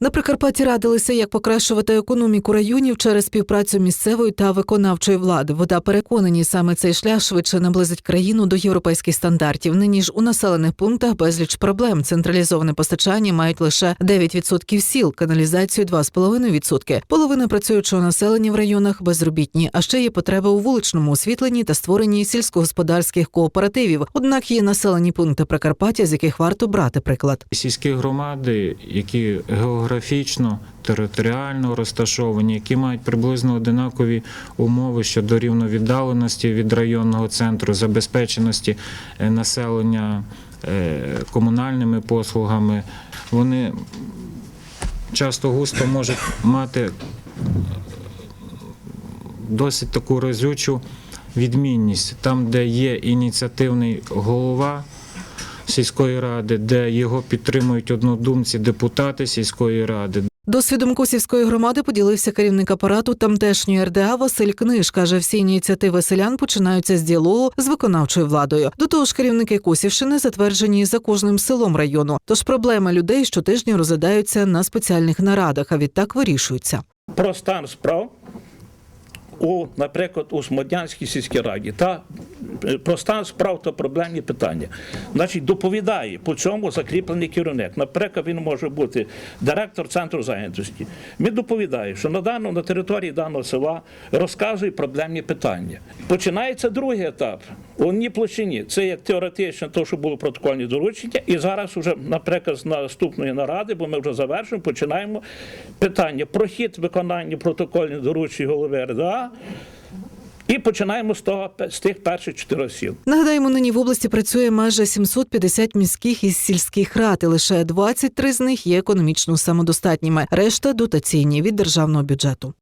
На Прикарпатті радилися, як покращувати економіку районів через співпрацю місцевої та виконавчої влади. Вода переконані, саме цей шлях швидше наблизить країну до європейських стандартів. Нині ж у населених пунктах безліч проблем. Централізоване постачання мають лише 9% сіл, каналізацію 2,5%. Половина працюючого населення в районах безробітні. А ще є потреба у вуличному освітленні та створенні сільськогосподарських кооперативів. Однак є населені пункти Прикарпаття, з яких варто брати приклад. Сільські громади, які географічно, територіально розташовані, які мають приблизно одинакові умови щодо рівновіддаленості від районного центру, забезпеченості е, населення е, комунальними послугами, вони часто густо можуть мати досить таку разючу відмінність. Там, де є ініціативний голова сільської ради, де його підтримують однодумці депутати сільської ради. Досвідом Косівської громади поділився керівник апарату тамтешньої РДА Василь Книж. каже, всі ініціативи селян починаються з діалогу з виконавчою владою. До того ж, керівники Косівщини затверджені за кожним селом району. Тож проблеми людей щотижня розглядаються на спеціальних нарадах, а відтак вирішуються. про стан справ у, наприклад, у Смоднянській сільській раді та е, про стан справ та проблемні питання. Значить, доповідає по цьому закріплений керівник. Наприклад, він може бути директор центру зайнятості. Він доповідає, що на даному на території даного села розказує проблемні питання. Починається другий етап. У одній площині це як теоретично, то що було протокольні доручення, і зараз уже, наприклад, з наступної наради, бо ми вже завершуємо, починаємо питання про хід виконання протокольних доручень голови РДА. І починаємо з того з тих перших чотирьох сіл. Нагадаємо, нині в області працює майже 750 міських і сільських рад, і лише 23 з них є економічно самодостатніми. Решта дотаційні від державного бюджету.